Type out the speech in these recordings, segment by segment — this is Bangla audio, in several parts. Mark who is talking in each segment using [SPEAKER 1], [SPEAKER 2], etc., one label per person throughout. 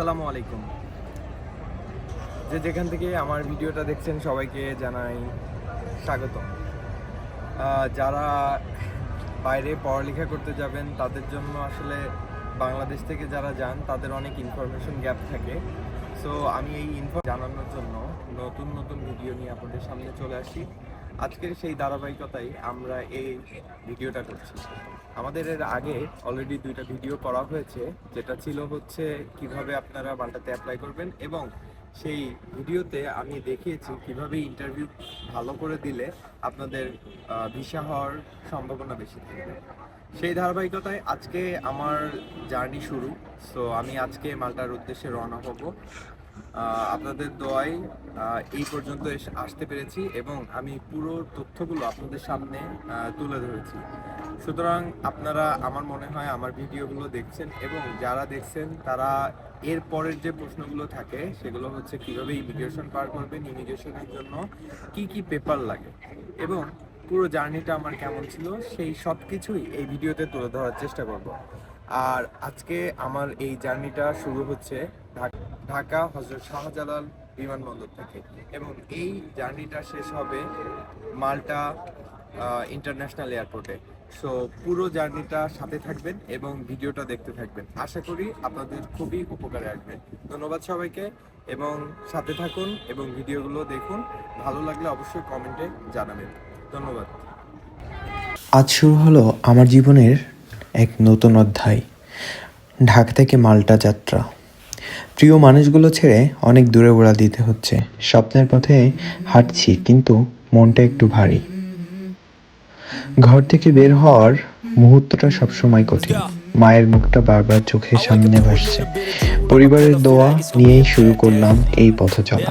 [SPEAKER 1] আসসালামু আলাইকুম। যে যেখান থেকে আমার ভিডিওটা দেখছেন সবাইকে জানাই স্বাগত যারা বাইরে পড়ালেখা করতে যাবেন, তাদের জন্য আসলে বাংলাদেশ থেকে যারা যান, তাদের অনেক ইনফরমেশন গ্যাপ থাকে। সো আমি এই ইনফো জানানোর জন্য নতুন নতুন ভিডিও নিয়ে আপনাদের সামনে চলে আসি। আজকের সেই ধারাবাহিকতায় আমরা এই ভিডিওটা করছি। আমাদের এর আগে অলরেডি দুইটা ভিডিও করা হয়েছে, যেটা ছিল হচ্ছে কীভাবে আপনারা মাল্টাতে অ্যাপ্লাই করবেন এবং সেই ভিডিওতে আমি দেখিয়েছি কীভাবে ইন্টারভিউ ভালো করে দিলে আপনাদের ভিসা হওয়ার সম্ভাবনা বেশি থাকবে। সেই ধারাবাহিকতায় আজকে আমার জার্নি শুরু সো আমি আজকে মাল্টার উদ্দেশ্যে রওনা হব। আপনাদের আহ, এই পর্যন্ত আসতে পেরেছি এবং আমি পুরো তথ্যগুলো আপনাদের সামনে তুলে ধরেছি। সুতরাং আপনারা আমার মনে হয় আমার ভিডিওগুলো দেখছেন এবং যারা দেখছেন তারা এর পরের যে প্রশ্নগুলো থাকে সেগুলো হচ্ছে কীভাবে ইমিগ্রেশন পার করবেন ইমিগ্রেশনের জন্য কি কি পেপার লাগে এবং পুরো জার্নিটা আমার কেমন ছিল সেই সব কিছুই এই ভিডিওতে তুলে ধরার চেষ্টা করব। আর আজকে আমার এই জার্নিটা শুরু হচ্ছে ঢাক- ঢাকা হজরত শাহজালাল বিমানবন্দর থেকে। এবং এই জার্নিটা শেষ হবে মাল্টা ইন্টারন্যাশনাল এয়ারপোর্টে সো পুরো জার্নিটা সাথে থাকবেন এবং ভিডিওটা দেখতে থাকবেন। আশা করি আপনাদের খুবই উপকারে আসবে। ধন্যবাদ সবাইকে এবং সাথে থাকুন এবং ভিডিওগুলো দেখুন। ভালো লাগলে অবশ্যই কমেন্টে জানাবেন। ধন্যবাদ।
[SPEAKER 2] আজ শুরু হলো আমার জীবনের এক নতুন অধ্যায়, ঢাকা থেকে মাল্টা যাত্রা। প্রিয় মানুষগুলো ছেড়ে অনেক দূরে ওড়া দিতে হচ্ছে। স্বপ্নের পথে হাঁটছি, কিন্তু মনটা একটু ভারী। ঘর থেকে বের হওয়ার মুহূর্তটা সবসময় কঠিন। মায়ের মুখটা বারবার চোখের সামনে ভাসছে। পরিবারের দোয়া নিয়েই শুরু করলাম এই পথ চলা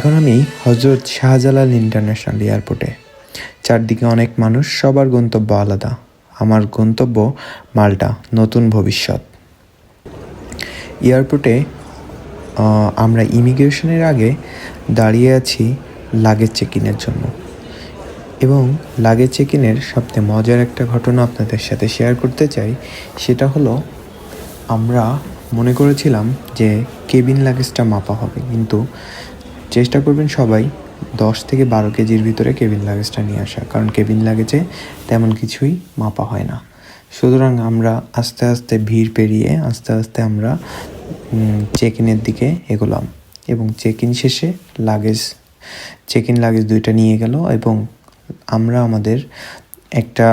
[SPEAKER 2] এখন আমি হজরত শাহজালাল ইন্টারন্যাশনাল এয়ারপোর্টে। চারদিকে অনেক মানুষ, সবার গন্তব্য আলাদা। আমার গন্তব্য মাল্টা, নতুন ভবিষ্যৎ। এয়ারপোর্টে আমরা ইমিগ্রেশনের আগে দাঁড়িয়ে আছি লাগেজ চেক ইনের জন্য। এবং লাগেজ চেক ইনের সবচেয়ে মজার একটা ঘটনা আপনাদের সাথে শেয়ার করতে চাই, সেটা হলো, আমরা মনে করেছিলাম যে কেবিন লাগেজটা মাপা হবে, কিন্তু চেষ্টা করবেন সবাই দশ থেকে বারো কেজির ভিতরে কেবিন লাগেজটা নিয়ে আসা, কারণ কেবিন লাগেজে তেমন কিছুই মাপা হয় না। সুতরাং আমরা আস্তে আস্তে ভিড় পেরিয়ে আস্তে আস্তে আমরা চেক ইনের দিকে এগোলাম এবং চেক ইন শেষে লাগেজ চেক ইন লাগেজ দুইটা নিয়ে গেল এবং আমরা আমাদের একটা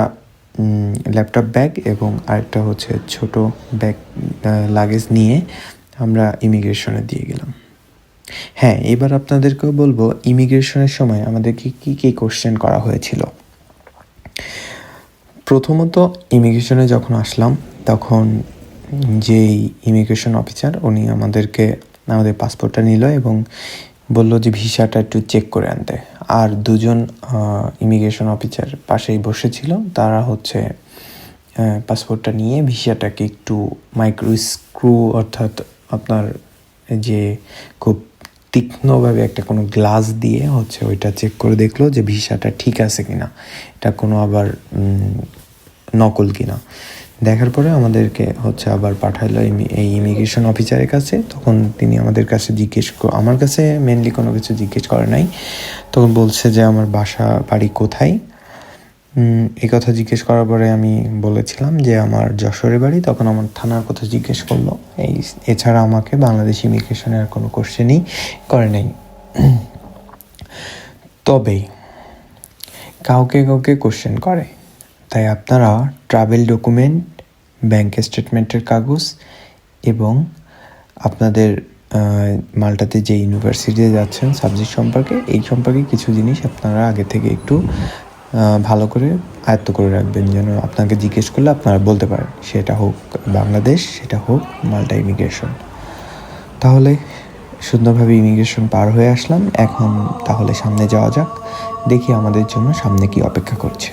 [SPEAKER 2] ল্যাপটপ ব্যাগ এবং আরেকটা হচ্ছে ছোট ব্যাগ লাগেজ নিয়ে আমরা ইমিগ্রেশনে দিয়ে গেলাম। হ্যাঁ এবার আপনাদেরকেও বলব, ইমিগ্রেশনের সময় আমাদেরকে কী কী কোশ্চেন করা হয়েছিল। প্রথমত, ইমিগ্রেশনে যখন আসলাম, তখন যেই ইমিগ্রেশন অফিসার উনি আমাদেরকে, আমাদের পাসপোর্টটা নিল এবং বলল যে ভিসাটা একটু চেক করে আনতে। আর দুজন ইমিগ্রেশন অফিসার পাশেই বসেছিল, তারা হচ্ছে পাসপোর্টটা নিয়ে ভিসাটাকে একটু মাইক্রো স্ক্রু অর্থাৎ আপনার যে খুব তীক্ষ্ণভাবে একটা কোনো গ্লাস দিয়ে হচ্ছে ওইটা চেক করে দেখল যে ভিসাটা ঠিক আছে কিনা। এটা কোনো আবার নকল কিনা। দেখার পরে আমাদেরকে হচ্ছে আবার পাঠাইলো ইমি- এই ইমিগ্রেশন অফিসারের কাছে। তখন তিনি আমাদের কাছে জিজ্ঞেস আমার কাছে মেনলি কোনো কিছু জিজ্ঞেস করে নাই। তখন বলছে যে আমার বাসা বাড়ি কোথায়? এই কথা জিজ্ঞেস করার পরে আমি বলেছিলাম যে আমার যশোরে বাড়ি, তখন আমার থানার কথা জিজ্ঞেস করল। এই এছাড়া আমাকে বাংলাদেশ ইমিগ্রেশনের আর কোনো কোশ্চেনই করে নাই। তবে কাউকে কাউকে কোশ্চেন করে। তাই আপনারা ট্রাভেল ডকুমেন্ট ব্যাংক স্টেটমেন্টের কাগজ এবং আপনাদের মালটাতে যে ইউনিভার্সিটিতে যাচ্ছেন সাবজেক্ট সম্পর্কে, এই সম্পর্কে কিছু জিনিস আপনারা আগে থেকে একটু ভালো করে আয়ত্ত করে রাখবেন যেন আপনাকে জিজ্ঞেস করলে আপনারা বলতে পারেন, সেটা হোক বাংলাদেশ, সেটা হোক মাল্টা ইমিগ্রেশন তাহলে সুন্দরভাবে ইমিগ্রেশন পার হয়ে আসলাম। এখন তাহলে সামনে যাওয়া যাক, দেখি আমাদের জন্য সামনে কি অপেক্ষা করছে।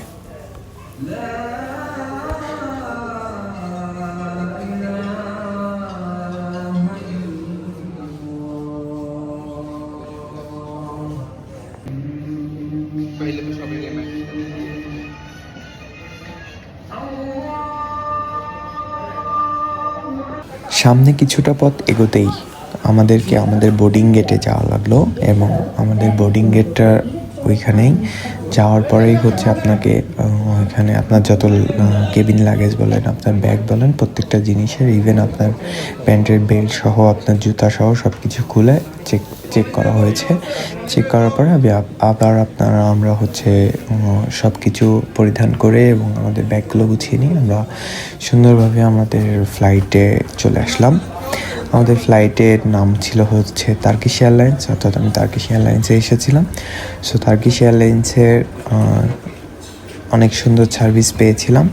[SPEAKER 2] সামনে কিছুটা পথ এগোতেই আমাদেরকে আমাদের বোর্ডিং গেটে যাওয়া লাগল এবং আমাদের বোর্ডিং গেটটা ওইখানেই যাওয়ার পরেই হচ্ছে আপনাকে ওইখানে আপনার যত কেবিন লাগেজ বলেন, আপনার ব্যাগ বলেন, প্রত্যেকটা জিনিসের ইভেন আপনার প্যান্টের বেল্ট সহ, আপনার জুতা সহ সব কিছু খুলে চেক চেক করা হয়েছে। চেক করার পরে আবার আপনারা, আমরা হচ্ছে সব কিছু পরিধান করে এবং আমাদের ব্যাগগুলো গুছিয়ে নিয়ে আমরা সুন্দরভাবে আমাদের ফ্লাইটে চলে আসলাম। আমাদের ফ্লাইটের নাম ছিল হচ্ছে তার্কিশ এয়ারলাইন্স অর্থাৎ আমি তার্কিশ এয়ারলাইন্সে এসেছিলাম। সো তার্কিশ এয়ারলাইন্সের অনেক সুন্দর সার্ভিস পেয়েছিলাম।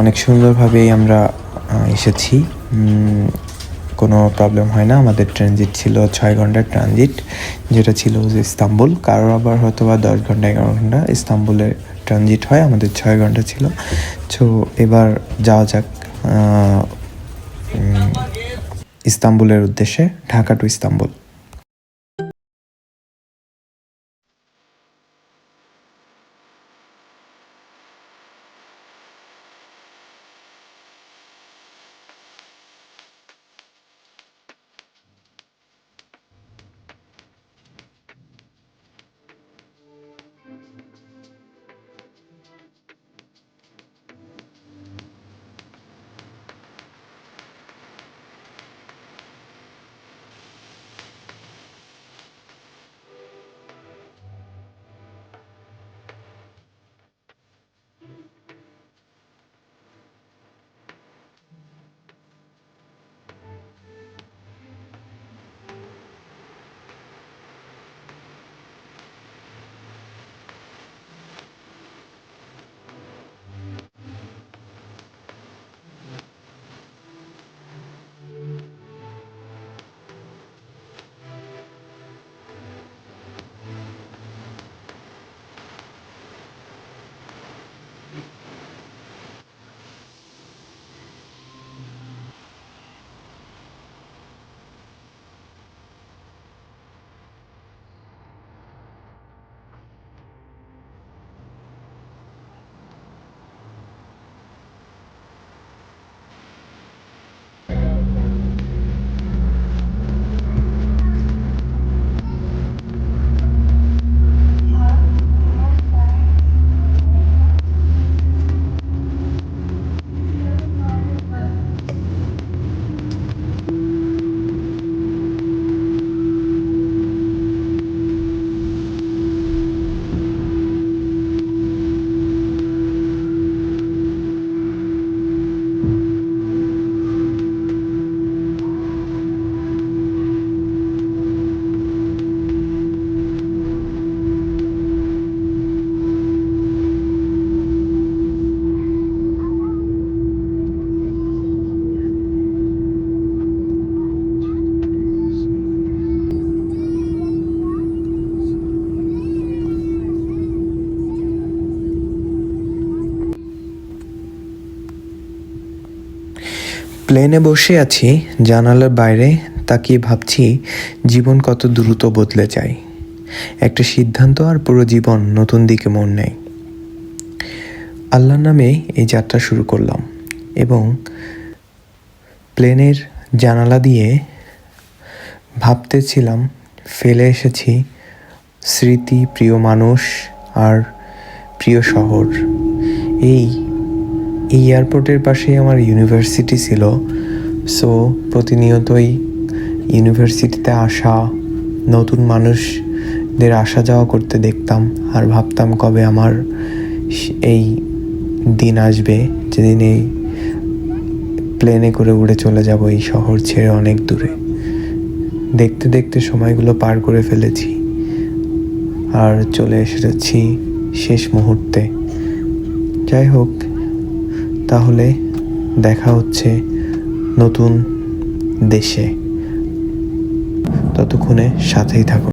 [SPEAKER 2] অনেক সুন্দরভাবেই আমরা এসেছি। কোনো প্রবলেম হয় না। আমাদের ট্রানজিট ছিল ছয় ঘণ্টার ট্রানজিট যেটা ছিল যে ইস্তাম্বুল। কারোর আবার হয়তো বা দশ ঘণ্টা, এগারো ঘণ্টা ইস্তাম্বুলে ট্রানজিট হয়। আমাদের ছয় ঘণ্টা ছিল। সো এবার যাওয়া যাক ইস্তাম্বুলের উদ্দেশ্যে, ঢাকা টু ইস্তাম্বুল। প্লেনে বসে আছি, জানালার বাইরে তাকিয়ে ভাবছি জীবন কত দ্রুত বদলে যায়। একটা সিদ্ধান্ত আর পুরো জীবন নতুন দিকে মন নেয়। আল্লাহর নামে এই যাত্রা শুরু করলাম এবং প্লেনের জানালা দিয়ে ভাবতেছিলাম, ফেলে এসেছি স্মৃতি, প্রিয় মানুষ আর প্রিয় শহর। এই এই এয়ারপোর্টের পাশেই আমার ইউনিভার্সিটি ছিল। সো প্রতিনিয়তই ইউনিভার্সিটিতে আসা, নতুন মানুষদের আসা যাওয়া করতে দেখতাম আর ভাবতাম কবে আমার এই দিন আসবে। যেদিন এই প্লেনে করে উড়ে চলে যাব, এই শহর ছেড়ে অনেক দূরে। দেখতে দেখতে সময়গুলো পার করে ফেলেছি আর চলে এসেছি শেষ মুহূর্তে। যাই হোক তাহলে দেখা হচ্ছে নতুন দেশে। ততক্ষণে সাথেই থাকুন।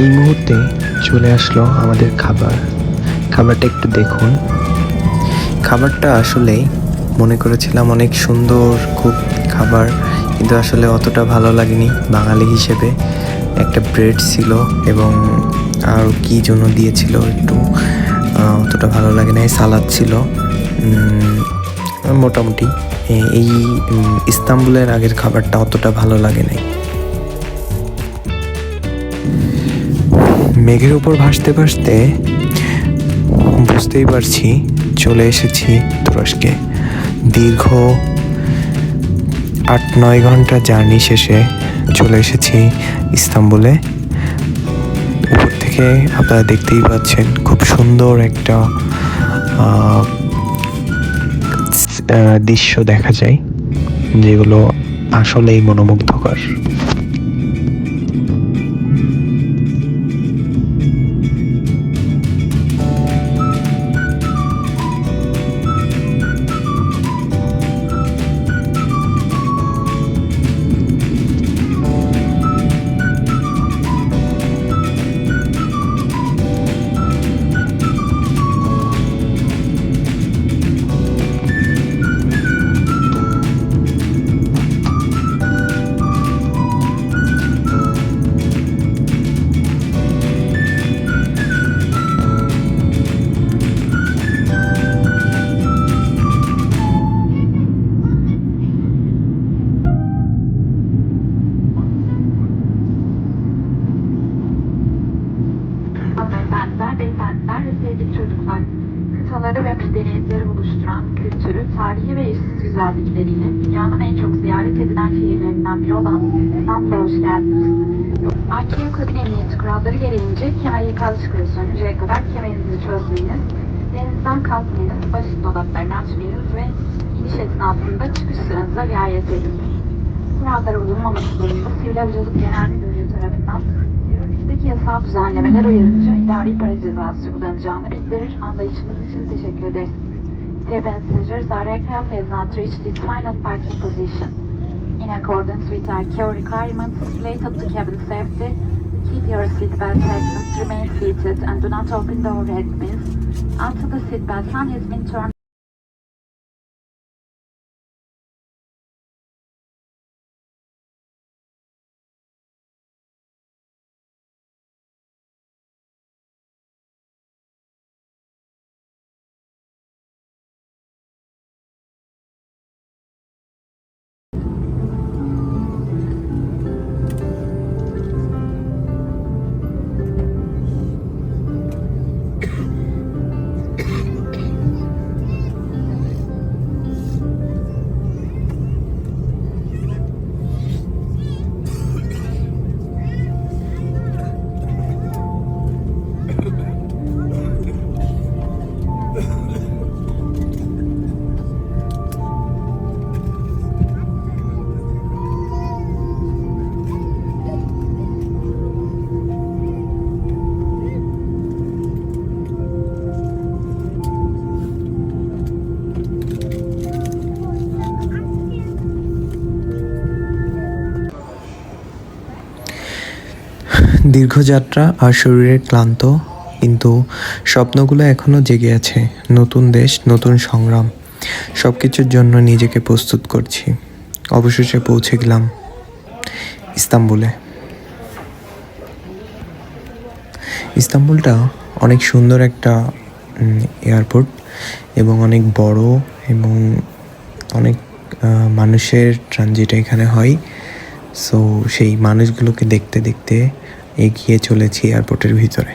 [SPEAKER 2] এই মুহূর্তে চলে আসলো আমাদের খাবার। খাবারটা একটু দেখুন। খাবারটা আসলে মনে করেছিলাম অনেক সুন্দর, খুব খাবার, কিন্তু আসলে অতটা ভালো লাগেনি বাঙালি হিসেবে। একটা ব্রেড ছিল এবং আর কি জন্য দিয়েছিল একটু অতটা ভালো লাগে না সালাদ ছিল। মোটামুটি। এই ইস্তাম্বুলের আগের খাবারটা অতটা ভালো লাগে নাই। মেঘের উপর ভাসতে ভাসতে বুঝতেই পারছি, চলে এসেছি তুরস্কে। দীর্ঘ আট নয় ঘণ্টা জার্নি শেষে চলে এসেছি ইস্তাম্বুলে। উপর থেকে আপনারা দেখতেই পাচ্ছেন খুব সুন্দর একটা দৃশ্য দেখা যায়, যেগুলো আসলেই মনোমুগ্ধকর।
[SPEAKER 3] Beyefendiler ve sevgili çocuklar. Kıtaları ve medeniyetleri oluşturan kültürü, tarihi ve eşsiz güzellikleriyle dünyanın en çok ziyaret edilen şehirlerinden biri olan İstanbul'a hoş geldiniz. Arkeyo kabin emniyeti kuralları gereğince kemer ikaz çıkıyor sönünceye kadar kemerinizi çözmeyiniz. Denizden kalkmayınız, basit dolaplarını açmayınız ve iniş esnasında çıkış sıranıza riayet edin. Kurallara uyulmamak durumunda Sivil Havacılık Genel Müdürlüğü tarafından yasal düzenlemeler uyarınca idari para cezası uygulanacağını bildirir. Anlayışınız için teşekkür ederiz. Dear passengers, our aircraft has not reached its final parking position. In accordance with care requirements related to cabin safety, keep your seatbelt fastened, remain seated, and do not open the overhead bins until the seatbelt sign has been turned
[SPEAKER 2] দীর্ঘ যাত্রা আর শরীরে ক্লান্ত, কিন্তু স্বপ্নগুলো এখনও জেগে আছে। নতুন দেশ, নতুন সংগ্রাম। সব কিছুর জন্য নিজেকে প্রস্তুত করছি। অবশেষে পৌঁছে গেলাম ইস্তাম্বুলে। ইস্তাম্বুলটা অনেক সুন্দর একটা এয়ারপোর্ট এবং অনেক বড় এবং অনেক মানুষের ট্রানজিট এখানে হয়। সো সেই মানুষগুলোকে দেখতে দেখতে এগিয়ে চলেছি এয়ারপোর্টের ভিতরে।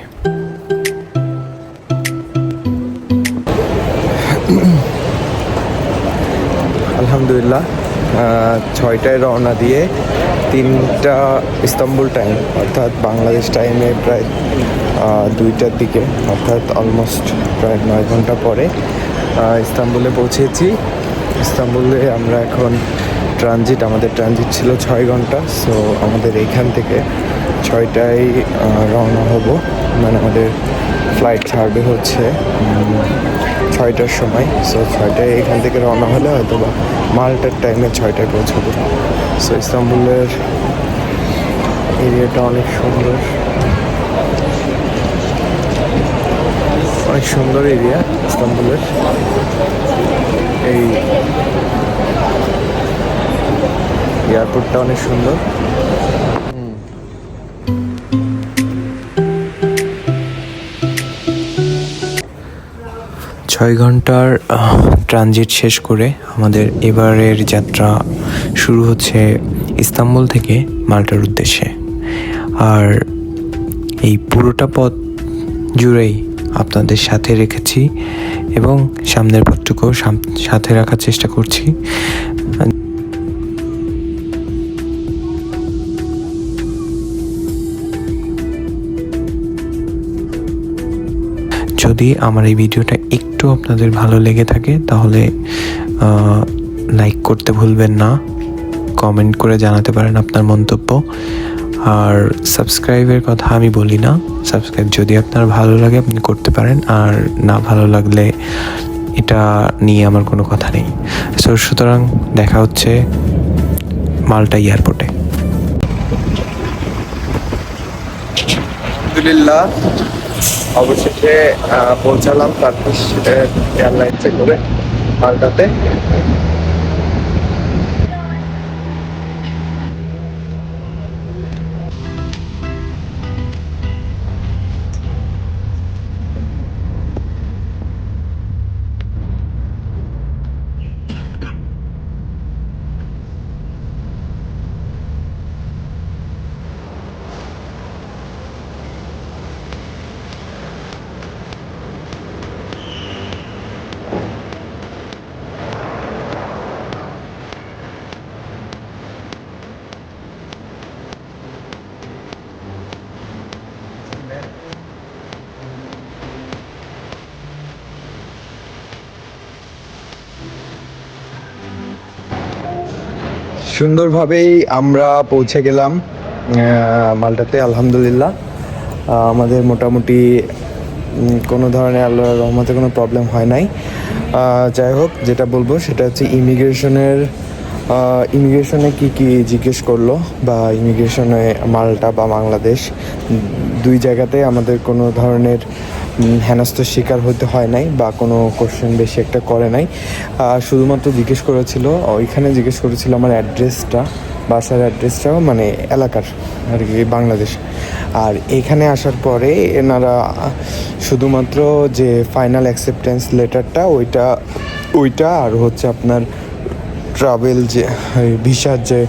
[SPEAKER 1] আলহামদুলিল্লাহ ছয়টায় রওনা দিয়ে তিনটা ইস্তাম্বুল টাইম অর্থাৎ বাংলাদেশ টাইমে প্রায় দুইটার দিকে, অর্থাৎ অলমোস্ট প্রায় নয় ঘণ্টা পরে ইস্তাম্বুলে পৌঁছেছি। ইস্তাম্বুলে আমরা এখন ট্রানজিট আমাদের ট্রানজিট ছিল ছয় ঘণ্টা সো আমাদের এইখান থেকে ছয়টায় রওনা হব। মানে আমাদের ফ্লাইট ছাড়বে হচ্ছে ছয়টার সময়। সো ছয়টায় এখান থেকে রওনা হলে হয়তো বা মাল্টার টাইমে ছয়টায় পৌঁছাবো। সো ইস্তাম্বুলের এরিয়াটা অনেক সুন্দর। অনেক সুন্দর এরিয়া ইস্তাম্বুলের। এই এয়ারপোর্টটা অনেক সুন্দর।
[SPEAKER 2] ছয় ঘণ্টার ট্রানজিট শেষ করে আমাদের এবারের যাত্রা শুরু হচ্ছে ইস্তাম্বুল থেকে মাল্টার উদ্দেশ্যে। আর এই পুরোটা পথ জুড়েই আপনাদের সাথে রেখেছি এবং সামনের পথটুকুও সাথে রাখার চেষ্টা করছি। যদি আমার এই ভিডিওটা একটু আপনাদের ভালো লেগে থাকে, তাহলে লাইক করতে ভুলবেন না কমেন্ট করে জানাতে পারেন আপনার মন্তব্য। আর সাবস্ক্রাইবের কথা আমি বলি না সাবস্ক্রাইব যদি আপনার ভালো লাগে আপনি করতে পারেন, আর না ভালো লাগলে এটা নিয়ে আমার কোনো কথা নেই। সো সুতরাং দেখা হচ্ছে মালটা এয়ারপোর্টে।
[SPEAKER 1] আলহামদুলিল্লাহ। অবশেষে পৌঁছালাম তারপর এয়ারলাইন্সে করে মালটাতে সুন্দরভাবেই আমরা পৌঁছে গেলাম মালটাতে, আলহামদুলিল্লাহ। আমাদের মোটামুটি কোনো ধরনের আল্লাহর রহমতে কোনো প্রবলেম হয় নাই। যাই হোক, যেটা বলব সেটা হচ্ছে ইমিগ্রেশনের ইমিগ্রেশনে কি কি জিজ্ঞেস করল বা ইমিগ্রেশনে মালটা বা বাংলাদেশ দুই জায়গাতে আমাদের কোনো ধরনের হেনস্থার শিকার হতে হয় নাই বা কোনো কোশ্চেন বেশি একটা করে নাই। শুধুমাত্র জিজ্ঞেস করেছিল, ওইখানে জিজ্ঞেস করেছিল আমার অ্যাড্রেসটা বাসার অ্যাড্রেসটাও মানে এলাকার আর কি, বাংলাদেশ। আর এখানে আসার পরে এনারা শুধুমাত্র যে ফাইনাল অ্যাকসেপ্টেন্স লেটারটা ওইটা ওইটা আর হচ্ছে আপনার ট্রাভেল যে ভিসার যে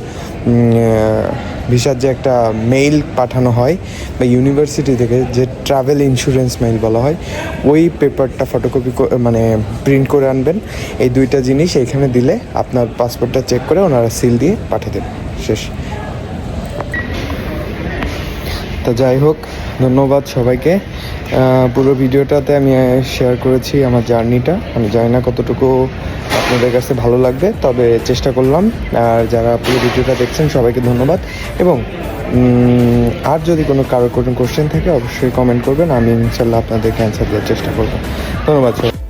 [SPEAKER 1] ভিসার যে একটা মেইল পাঠানো হয় বা ইউনিভার্সিটি থেকে যে ট্রাভেল ইন্স্যুরেন্স মেইল বলা হয়, ওই পেপারটা ফটোকপি মানে প্রিন্ট করে আনবেন। এই দুইটা জিনিস এইখানে দিলে আপনার পাসপোর্টটা চেক করে ওনারা সিল দিয়ে পাঠিয়ে দেবেন। শেষ। তো যাই হোক, ধন্যবাদ সবাইকে। পুরো ভিডিওটাতে আমি শেয়ার করেছি আমার জার্নিটা আমি জানি না কতটুকু আপনাদের কাছে ভালো লাগবে, তবে চেষ্টা করলাম। আর যারা পুরো ভিডিওটা দেখছেন, সবাইকে ধন্যবাদ। এবং আর যদি কোনো কারোর কোনো কোশ্চেন থাকে, অবশ্যই কমেন্ট করবেন। আমি ইনশাল্লাহ আপনাদেরকে অ্যান্সার দেওয়ার চেষ্টা করব। ধন্যবাদ সবাই